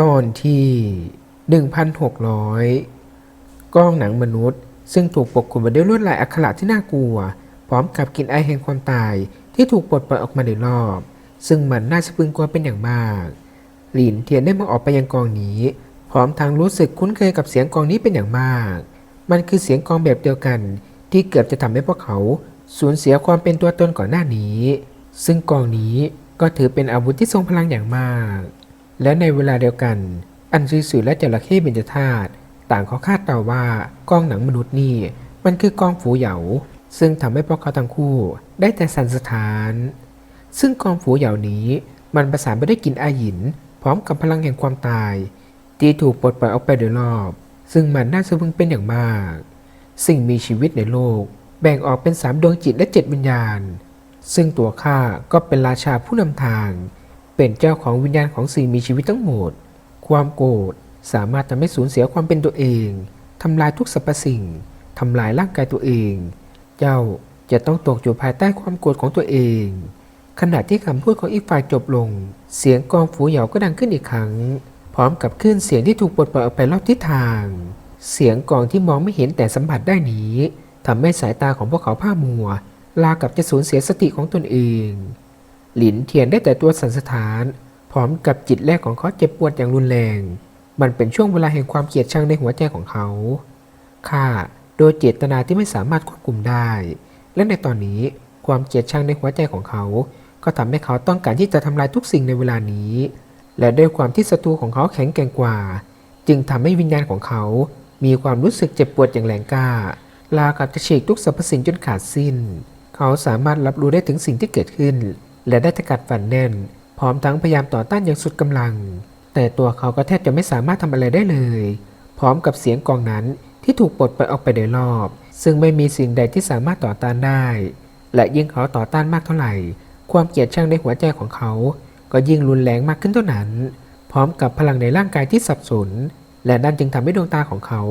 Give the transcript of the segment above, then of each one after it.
ตอนที่ 1,600 กล้องหนังมนุษย์ ซึ่งถูกปกคลุมไปด้วยลวดลายอักขระที่น่ากลัว พร้อมกับกลิ่นไอแห่งความตายที่ถูกปลดปล่อยออกมาในรอบ ซึ่งมันน่าสะพรึงกลัวเป็นอย่างมากหลินเทียนได้มองออกไปยังกองนี้ พร้อมทั้งรู้สึกคุ้นเคยกับเสียงกองนี้เป็นอย่างมาก มันคือเสียงกองแบบเดียวกัน ที่เกือบจะทำให้พวกเขาสูญเสียความเป็นตัวตนก่อนหน้านี้ ซึ่งกองนี้ก็ถือเป็นอาวุธที่ทรงพลังอย่างมาก และในเวลาเดียวกัน อันซีสือและจระเข้เบญจธาตุต่างเขาคาดเดาว่ากองหนังมนุษย์นี่มันคือกองฝูเหยา ซึ่งทำให้พวกเขาทั้งคู่ได้แต่สันสถาน ซึ่งกองฝูเหยานี้มันประสานไปด้วยกลิ่นอาหยิน พร้อมกับพลังแห่งความตายที่ถูกปลดปล่อยออกไปโดยรอบ ซึ่งมันน่าสะพรึงเป็นอย่างมาก สิ่งมีชีวิตในโลก แบ่งออกเป็นสามดวงจิตและเจ็ดวิญญาณ ซึ่งตัวข้าก็เป็นราชาผู้นำทาง เป็นเจ้าของวิญญาณของสิ่งมีชีวิตทั้งหมด ความโกรธสามารถทำให้สูญเสียความเป็นตัวเองทำลายทุกสรรพสิ่งทำลายร่างกายตัวเอง เจ้าจะต้องตกอยู่ภายใต้ความโกรธของตัวเอง ขณะที่คำพูดของอีกฝ่ายจบลง เสียงกองฝูเหยาก็ดังขึ้นอีกครั้ง พร้อมกับคลื่นเสียงที่ถูกปลดปล่อยออกไปรอบทิศทาง เสียงกองที่มองไม่เห็นแต่สัมผัสได้นี้ทำให้สายตาของพวกเขาผ้ามัว ลากับจะสูญเสียสติของตนเอง หลินเทียนได้แต่ตัวสันสถาน พร้อมกับจิตแรกของเขาเจ็บปวดอย่างรุนแรง มันเป็นช่วงเวลาแห่งความเกลียดชังในหัวใจของเขาฆ่าโดยเจตนาที่ไม่สามารถควบคุมได้ และในตอนนี้ความเกลียดชังในหัวใจของเขา ก็ทำให้เขาต้องการที่จะทำลายทุกสิ่งในเวลานี้ และด้วยความที่ศัตรูของเขาแข็งแกร่งกว่า จึงทำให้วิญญาณของเขา มีความรู้สึกเจ็บปวดอย่างแรงกล้า ลากับจะฉีกทุกสรรพสิ่งจนขาดสิ้น เขาสามารถรับรู้ได้ถึงสิ่งที่เกิดขึ้น และได้ตะกัดฝันแน่น พร้อมทั้งพยายามต่อต้านอย่างสุดกำลัง แต่ตัวเขาก็แทบจะไม่สามารถทำอะไรได้เลย พร้อมกับเสียงกองนั้นที่ถูกปลดปล่อยออกไปโดยรอบ ซึ่งไม่มีสิ่งใดที่สามารถต่อต้านได้ และยิ่งเขาต่อต้านมากเท่าไหร่ ความเกลียดชังในหัวใจของเขา ก็ยิ่งรุนแรงมากขึ้นเท่านั้น พร้อมกับพลังในร่างกายที่สับสน และนั่นจึงทำให้ดวงตาของเขา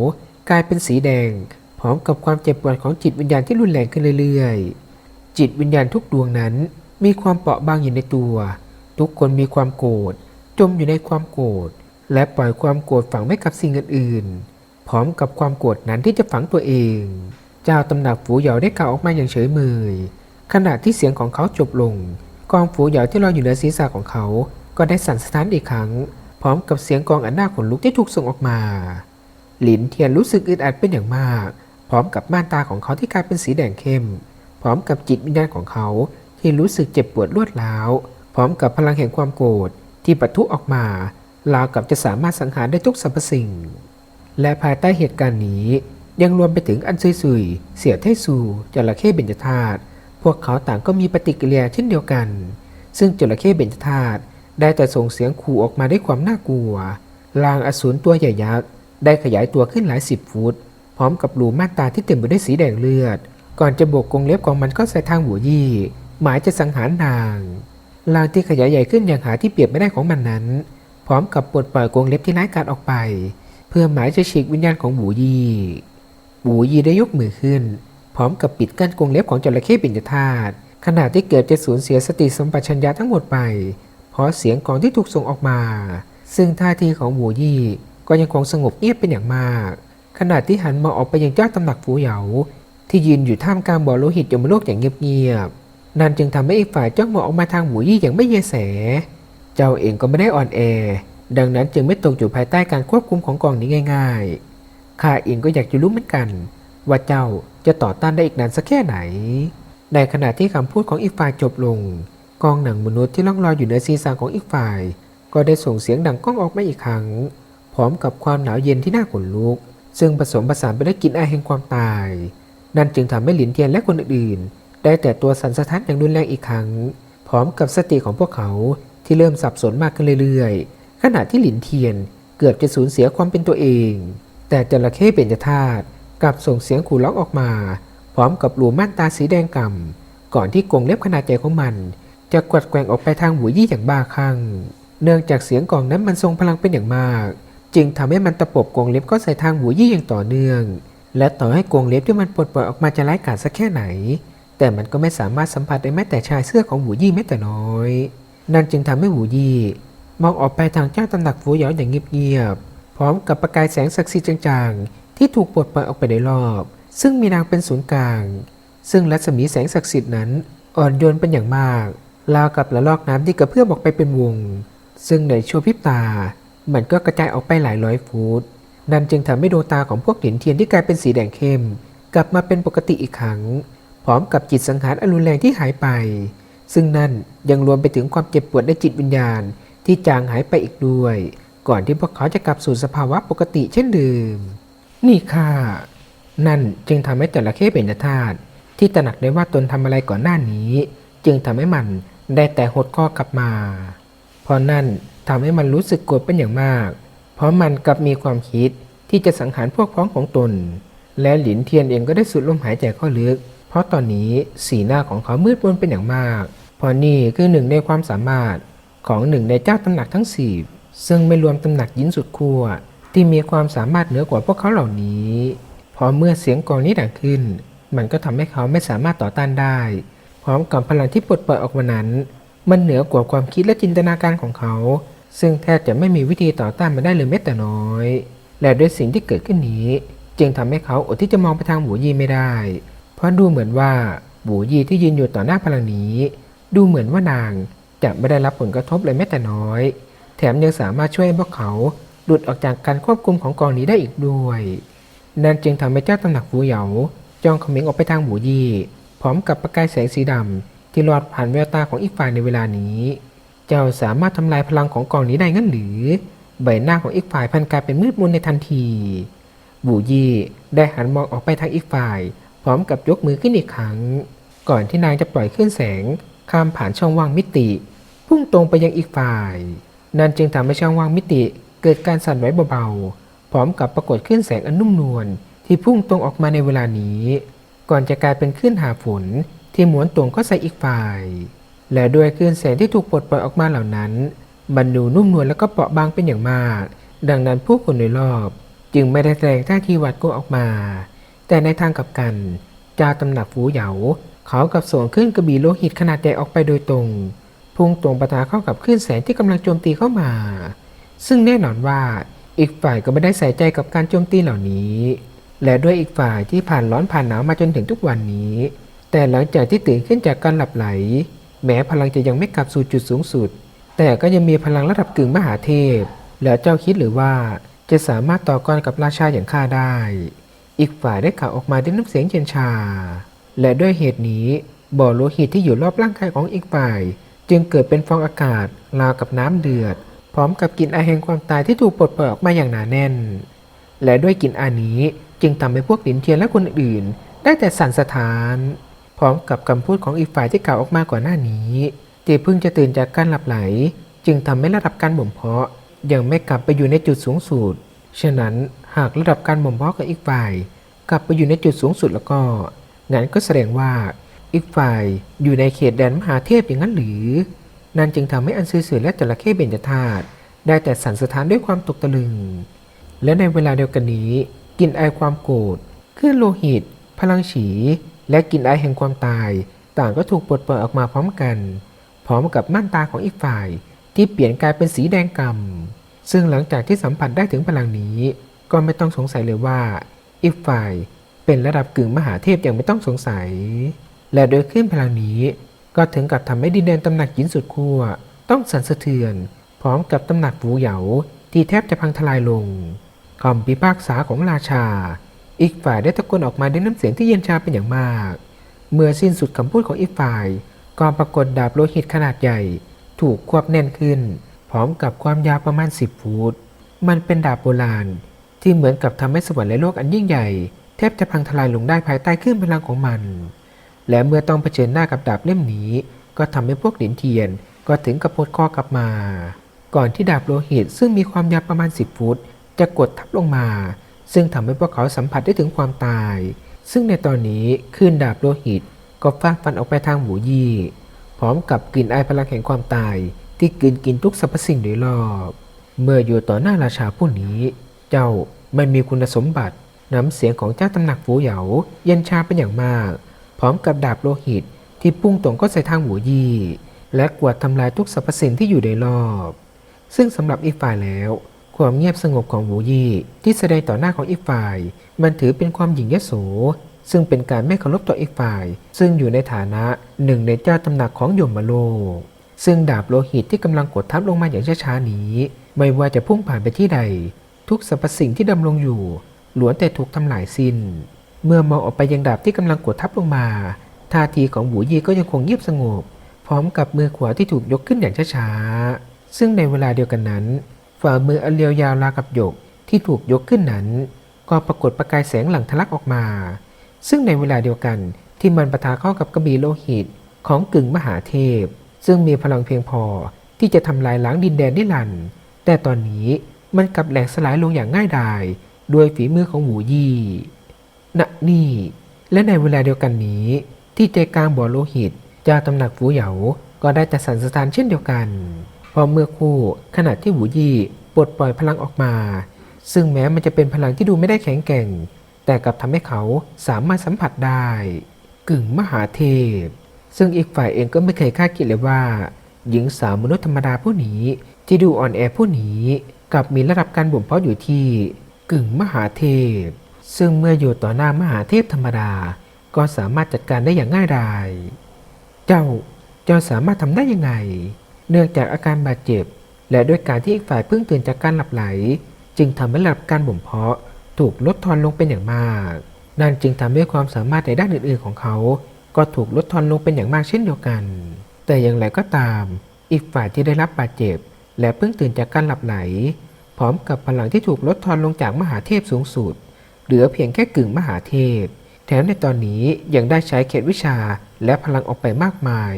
กลายเป็นสีแดง พร้อมกับความเจ็บปวดของจิตวิญญาณที่รุนแรงขึ้นเรื่อยๆ จิตวิญญาณทุกดวงนั้น มีความเปราะบางอยู่ในตัว ทุกคนมีความโกรธจมอยู่ในความโกรธและปล่อยความโกรธฝังไว้กับสิ่งอื่นๆ พร้อมกับความโกรธนั้นที่จะฝังตัวเอง เจ้าตำหนักฝูเหยาได้กล่าวออกมาอย่างเฉยเมยขณะที่เสียงของเขาจบลง กองฝูเหยาที่ลอยอยู่เหนือศีรษะของเขา ก็ได้สั่นสะท้านอีกครั้ง พร้อมกับเสียงกองอันน่าขนลุกที่ถูกส่งออกมา หลินเทียนรู้สึกอึดอัดเป็นอย่างมาก พร้อมกับม่านตาของเขาที่กลายเป็นสีแดงเข้ม พร้อมกับจิตวิญญาณของเขา ที่รู้สึกเจ็บปวดรวดร้าว พร้อมกับพลังแห่งความโกรธที่ปะทุออกมา ราวกับจะสามารถสังหารได้ทุกสรรพสิ่ง และภายใต้เหตุการณ์นี้ ยังรวมไปถึงอันซุยซุยเสี่ยวไทซูจระเข้เบญจธาตุพวกเขาต่างก็มีปฏิกิริยาเช่นเดียวกัน ซึ่งจระเข้เบญจธาตุได้แต่ส่งเสียงขู่ออกมาด้วยความน่ากลัวลางอสูรตัวใหญ่ยักษ์ได้ขยายตัวขึ้นหลายสิบฟุต พร้อมกับรูม่านตาที่เต็มไปด้วยสีแดงเลือด ก่อนจะโบกกรงเล็บของมันเข้าใส่ทางหัวยี่ หมายจะสังหารนางลางที่ขยายใหญ่ขึ้นอย่างหาที่เปรียบไม่ได้ของมันนั้น พร้อมกับปลดปล่อยกรงเล็บที่ร้ายกาจออกไป เพื่อหมายจะฉีกวิญญาณของบูยีบูยีได้ยกมือขึ้น พร้อมกับปิดกั้นกรงเล็บของจระเข้ปิ่นธาตุขณะที่เกิดจะสูญเสียสติสัมปชัญญะทั้งหมดไป เพราะเสียงกองที่ถูกส่งออกมา ซึ่งท่าทีของบูยีก็ยังคงสงบเงียบเป็นอย่างมาก ขณะที่หันมาออกไปยังเจ้าตำหนักฝูเหยาที่ยืนอยู่ท่ามกลางบ่อโลหิตยมโลกอย่างเงียบๆ นั่นจึงทำให้อีกฝ่ายจ้องมองออกมาทางหมูยี่อย่างไม่เยแส เจ้าเองก็ไม่ได้อ่อนแอ ดังนั้นจึงไม่ตกอยู่ภายใต้การควบคุมของกองนี้ง่าย ๆ ข้าเองก็อยากจะรู้เหมือนกัน ว่าเจ้าจะต่อต้านได้อีกนานสักแค่ไหน ในขณะที่คำพูดของอีกฝ่ายจบลง กองหนังมนุษย์ที่ล่องลอยอยู่เหนือศีรษะของอีกฝ่าย ก็ได้ส่งเสียงดังก้องออกมาอีกครั้ง พร้อมกับความหนาวเย็นที่น่าขนลุก ซึ่งผสมผสานไปด้วยกลิ่นอายแห่งความตาย นั่นจึงทำให้หลินเทียนและคนอื่นๆ ได้แต่ตัวสันสะท้านอย่างรุนแรงอีกครั้ง พร้อมกับสติของพวกเขาที่เริ่มสับสนมากขึ้นเรื่อยๆ ขณะที่หลินเทียนเกือบจะสูญเสียความเป็นตัวเอง แต่จระเข้เป็นจธาตุกลับส่งเสียงขู่ร้องออกมา พร้อมกับหลูม่านตาสีแดงก่ำก่อนที่กรงเล็บขนาดใหญ่ของมัน จะกวัดแกว่งออกไปทางหัวยี่อย่างบ้าคลั่งเนื่องจากเสียงกลองนั้นมันทรงพลังเป็นอย่างมาก จึงทำให้มันตะปบกรงเล็บก็ใส่ทางหัวยี่อย่างต่อเนื่อง และต่อให้กรงเล็บที่มันปลดปล่อยออกมาจะไร้ายกาจสักแค่ไหน แต่มันก็ไม่สามารถสัมผัสได้แม้แต่ชายเสื้อของหูยี่แม้แต่น้อย นั่นจึงทำให้หูยี่มองออกไปทางเจ้าตำหนักฟูหยาอย่างเงียบๆ พร้อมกับประกายแสงศักดิ์สิทธิ์จางๆ ที่ถูกปลดปล่อยออกไปในรอบ ซึ่งมีนางเป็นศูนย์กลาง ซึ่งรัศมีแสงศักดิ์สิทธิ์นั้นอ่อนโยนเป็นอย่างมาก ราวกับละลอกน้ำที่กระเพื่อมออกไปเป็นวง ซึ่งในชั่วพริบตา มันก็กระจายออกไปหลายร้อยฟุตนั่นจึงทำให้ดวงตาของพวกเหรียญเทียนที่กลายเป็นสีแดงเข้ม กลับมาเป็นปกติอีกครั้ง พร้อมกับจิตสังหารอรุณแรงที่หายไป ซึ่งนั่นยังรวมไปถึงความเจ็บปวดในจิตวิญญาณที่จางหายไปอีกด้วย ก่อนที่พวกเขาจะกลับสู่สภาวะปกติเช่นเดิม นี่ค่ะ นั่นจึงทำให้แต่ละเข้เป็นธาตุที่ตระหนักได้ว่าตนทำอะไรก่อนหน้านี้ จึงทำให้มันได้แต่หดข้อกลับมาเพราะนั่นทำให้มันรู้สึกโกรธเป็นอย่างมาก เพราะมันกลับมีความคิดที่จะสังหารพวกพ้องของตน และหลินเทียนเองก็ได้สูดลมหายใจเข้าลึก เพราะตอนนี้สีหน้าของเขามืดมนเป็นอย่างมาก เพราะนี่คือหนึ่งในความสามารถของหนึ่งในเจ้าตำหนักทั้งสี่ซึ่งไม่รวมตำหนักยินสุดขั้วที่มีความสามารถเหนือกว่าพวกเขาเหล่านี้ พอเมื่อเสียงกองนี้ดังขึ้น มันก็ทำให้เขาไม่สามารถต่อต้านได้ พร้อมกับพลังที่ปลดปล่อยออกมานั้น มันเหนือกว่าความคิดและจินตนาการของเขา ซึ่งแทบจะไม่มีวิธีต่อต้านมันได้เลยแม้แต่น้อย และด้วยสิ่งที่เกิดขึ้นนี้ จึงทำให้เขาอดที่จะมองไปทางหมูยี่ไม่ได้ ราะดูเหมือนว่าหมูยีที่ยืนอยู่ต่อหน้าพลังนี้ ดูเหมือนว่านางจะไม่ได้รับผลกระทบเลยแม้แต่น้อย แถมยังสามารถช่วยพวกเขาหลุดออกจากการควบคุมของกองนี้ได้อีกด้วย นั่นจึงทำให้เจ้าตำหนักฟูเหยาจ้องเขมิงออกไปทางหมูยีพร้อมกับประกายแสงสีดำที่ลอดผ่านแววตาของอีกฝ่ายในเวลานี้ เจ้าสามารถทำลายพลังของกองนี้ได้งั้นหรือ ใบหน้าของอีกฝ่ายพันกลายเป็นมืดมนในทันที บูยีได้หันมองออกไปทางอีกฝ่าย พร้อมกับยกมือขึ้นอีกครั้ง ก่อนที่นางจะปล่อยคลื่นแสงข้ามผ่านช่องว่างมิติ พุ่งตรงไปยังอีกฝ่าย นั่นจึงทำให้ช่องว่างมิติเกิดการสั่นไหวเบาๆ พร้อมกับปรากฏคลื่นแสงอันนุ่มนวลที่พุ่งตรงออกมาในเวลานี้ ก่อนจะกลายเป็นคลื่นหาฝนที่หมุนตรงเข้าใส่อีกฝ่าย และด้วยคลื่นแสงที่ถูกปลดปล่อยออกมาเหล่านั้นบรรดูนุ่มนวลแล้วก็เปราะบางเป็นอย่างมาก ดังนั้นผู้คนโดยรอบ จึงไม่ได้แสดงท่าทีหวาดกลัวออกมา แต่ในทางกลับกันจาตำหนักฟูเหยาเขากับสวงขึ้นกระบี่โลหิตขนาดใหญ่ออกไปโดยตรง พุ่งตรงปะทะเข้ากับคลื่นแสงที่กำลังโจมตีเข้ามา ซึ่งแน่นอนว่าอีกฝ่ายก็ไม่ได้ใส่ใจกับการโจมตีเหล่านี้ และด้วยอีกฝ่ายที่ผ่านร้อนผ่านหนาวมาจนถึงทุกวันนี้ แต่หลังจากที่ตื่นขึ้นจากการหลับไหล แม้พลังจะยังไม่กลับสู่จุดสูงสุด แต่ก็ยังมีพลังระดับกึ่งมหาเทพ แล้วเจ้าคิดหรือว่าจะสามารถต่อกรกับราชาอย่างข้าได้ อีกฝ่ายได้ข่าวออกมาด้วยน้ำเสียงเย็นชา และด้วยเหตุนี้บ่อโลหิตที่อยู่รอบร่างกายของอีกฝ่าย จึงเกิดเป็นฟองอากาศราวกับน้ำเดือด พร้อมกับกลิ่นไอแห่งความตายที่ถูกปลดปล่อยออกมาอย่างหนาแน่น และด้วยกลิ่นอานี้จึงทำให้พวกหลินเทียนและคนอื่น ได้แต่สั่นสะท้าน พร้อมกับคำพูดของอีกฝ่ายที่กล่าวออกมาก่อนหน้านี้ที่เพิ่งจะตื่นจากการหลับไหล จึงทำให้ระดับการบ่มเพาะ ยังไม่กลับไปอยู่ในจุดสูงสุดฉะนั้น หากระดับการบ่มเพาะของอีกฝ่าย กลับไปอยู่ในจุดสูงสุดแล้วก็งั้นก็แสดงว่าอีกฝ่ายอยู่ในเขตแดนมหาเทพอย่างนั้นหรือ นั่นจึงทำให้อันซื่อสือและจระเข้เบญจธาตุได้แต่สั่นสะท้านด้วยความตกตะลึง และในเวลาเดียวกันนี้กลิ่นไอความโกรธคลื่นโลหิต พลังฉี และกลิ่นไอแห่งความตาย ต่างก็ถูกปลดปล่อยออกมาพร้อมกัน พร้อมกับม่านตาของอีกฝ่าย ที่เปลี่ยนกลายเป็นสีแดงกำซึ่งหลังจากที่สัมผัสได้ถึงพลังนี้ ก็ไม่ต้องสงสัยเลยว่าอีกฝ่ายเป็นระดับกึ่งมหาเทพอย่างไม่ต้องสงสัย และโดยขึ้นพลังนี้ ก็ถึงกับทำให้ดินแดนตำหนักหยินสุดขั้วต้องสั่นสะเทือน พร้อมกับตำหนักหูเหยาที่แทบจะพังทลายลงคำพิพากษาของราชา อีกฝ่ายได้ตะโกนออกมาด้วยน้ำเสียงที่เย็นชาเป็นอย่างมาก เมื่อสิ้นสุดคำพูดของอีกฝ่ายก็ปรากฏดาบโลหิตขนาดใหญ่ ถูกควบแน่นขึ้น พร้อมกับความยาวประมาณ 10 ฟุต มันเป็นดาบโบราณ ที่เหมือนกับทำให้สวรรค์และโลกอันยิ่งใหญ่แทบจะพังทลายลงได้ภายใต้คลื่นพลังของมัน และเมื่อต้องเผชิญหน้ากับดาบเล่มนี้ ก็ทำให้พวกหลินเทียนก็ถึงกับพดคอกลับมา ก่อนที่ดาบโลหิตซึ่งมีความยาวประมาณ 10 ฟุต จะกดทับลงมา ซึ่งทำให้พวกเขาสัมผัสได้ถึงความตาย ซึ่งในตอนนี้คลื่นดาบโลหิตก็ฟาดฟันออกไปทางหมูยี่ พร้อมกับกลิ่นไอพลังแห่งความตาย ที่กลืนกินทุกสรรพสิ่งโดยรอบ เมื่ออยู่ต่อหน้าราชาผู้นี้ เจ้าไม่มีคุณสมบัติน้ำเสียงของเจ้าตำหนักฟูเหยาเย็นชาเป็นอย่างมาก พร้อมกับดาบโลหิตที่พุ่งตรงก็ใส่ทางหมูยี่ และกวาดทำลายทุกสรรพสิ่งที่อยู่โดยรอบ ซึ่งสำหรับอีกฝ่ายแล้ว ความเงียบสงบของหูยี่ที่แสดงต่อหน้าของอีกฝ่าย มันถือเป็นความหยิ่งยโสซึ่งเป็นการไม่เคารพต่ออีกฝ่าย ซึ่งอยู่ในฐานะหนึ่งในเจ้าตำหนักของยมโลก ซึ่งดาบโลหิตที่กำลังกดทับลงมาอย่างช้าๆนี้ ไม่ว่าจะพุ่งผ่านไปที่ใด ทุกสรรพสิ่งที่ดำรงอยู่ล้วนแต่ถูกทำลายสิ้น เมื่อมองออกไปยังดาบที่กำลังกดทับลงมา ท่าทีของหูยีก็ยังคงเงียบสงบ พร้อมกับมือขวาที่ถูกยกขึ้นอย่างช้าๆ ซึ่งในเวลาเดียวกันนั้น ฝ่ามืออันเรียวยาวรากับหยกที่ถูกยกขึ้นนั้น ก็ปรากฏประกายแสงหลังทะลักออกมา ซึ่งในเวลาเดียวกันที่มันปะทะเข้ากับกระบี่โลหิตของกึ่งมหาเทพ ซึ่งมีพลังเพียงพอที่จะทำลายล้างดินแดนนิรันด์แต่ตอนนี้ มันกลับแหลกสลายลงอย่างง่ายดายด้วยฝีมือของหมูยี่ณนี่ และในเวลาเดียวกันนี้ ที่ใจกลางบ่อโลหิตเจ้าตำหนักฟูเหยาก็ได้จัดสรรสถานเช่นเดียวกัน พอเมื่อคู่ขณะที่หูยี่ปลดปล่อยพลังออกมา ซึ่งแม้มันจะเป็นพลังที่ดูไม่ได้แข็งแกร่ง แต่กลับทำให้เขาสามารถสัมผัสได้ กึ่งมหาเทพ ซึ่งอีกฝ่ายเองก็ไม่เคยคาดคิดเลยว่า หญิงสาวมนุษย์ธรรมดาผู้นี้ที่ดูอ่อนแอผู้นี้ กับมีระดับการบ่มเพาะอยู่ที่กึ่งมหาเทพ ซึ่งเมื่ออยู่ต่อหน้ามหาเทพธรรมดา ก็สามารถจัดการได้อย่างง่ายดาย เจ้าเจ้าสามารถทำได้ยังไง เนื่องจากอาการบาดเจ็บ และด้วยการที่อีกฝ่ายเพิ่งตื่นจากการหลับไหล จึงทำให้ระดับการบ่มเพาะถูกลดทอนลงเป็นอย่างมาก นั่นจึงทำให้ความสามารถในด้านอื่นๆของเขา ก็ถูกลดทอนลงเป็นอย่างมากเช่นเดียวกัน แต่อย่างไรก็ตาม อีกฝ่ายที่ได้รับบาดเจ็บ และเพิ่งตื่นจากการหลับไหล พร้อมกับพลังที่ถูกลดทอนลงจากมหาเทพสูงสุด เหลือเพียงแค่กึ่งมหาเทพ แถมในตอนนี้ยังได้ใช้เขตวิชาและพลังออกไปมากมาย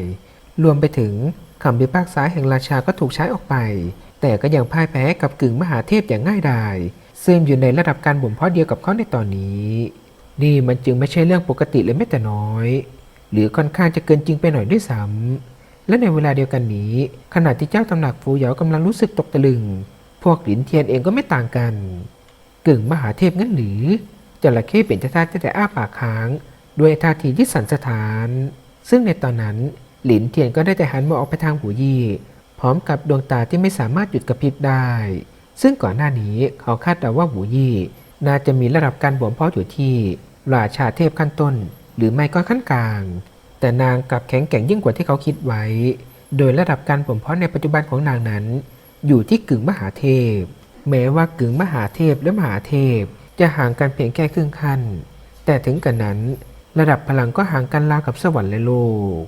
รวมไปถึงคำพิพากษาแห่งราชาก็ถูกใช้ออกไป แต่ก็ยังพ่ายแพ้กับกึ่งมหาเทพอย่างง่ายดายซึ่งอยู่ในระดับการบ่มเพาะเดียวกับเขาในตอนนี้ นี่มันจึงไม่ใช่เรื่องปกติเลยแม้แต่น้อย หรือค่อนข้างจะเกินจริงไปหน่อยด้วยซ้ำ และในเวลาเดียวกันนี้ ขณะที่เจ้าตำหนักฟูเหยากำลังรู้สึกตกตะลึง พวกหลินเทียนเองก็ไม่ต่างกัน กึ่งมหาเทพงั้นหรือจระเข้เป็นจะท่าแต่อ้าปากค้าง ด้วยท่าทีที่สันสถาน ซึ่งในตอนนั้นหลินเทียนก็ได้แต่หันมองออกไปทางหูยี่ พร้อมกับดวงตาที่ไม่สามารถหยุดกระพริบได้ ซึ่งก่อนหน้านี้เขาคาดเดาว่าหูยี่ น่าจะมีระดับการบ่มเพาะอยู่ที่ราชาเทพขั้นต้น หรือไม่ก็ขั้นกลาง แต่นางกลับแข็งแกร่งยิ่งกว่าที่เขาคิดไว้ โดยระดับการผมเพาะในปัจจุบันของนางนั้น อยู่ที่กึ่งมหาเทพ แม้ว่ากึ่งมหาเทพและมหาเทพ จะห่างกันเพียงแค่ครึ่งขั้น แต่ถึงกันนั้น ระดับพลังก็ห่างกันราวกับสวรรค์และโลก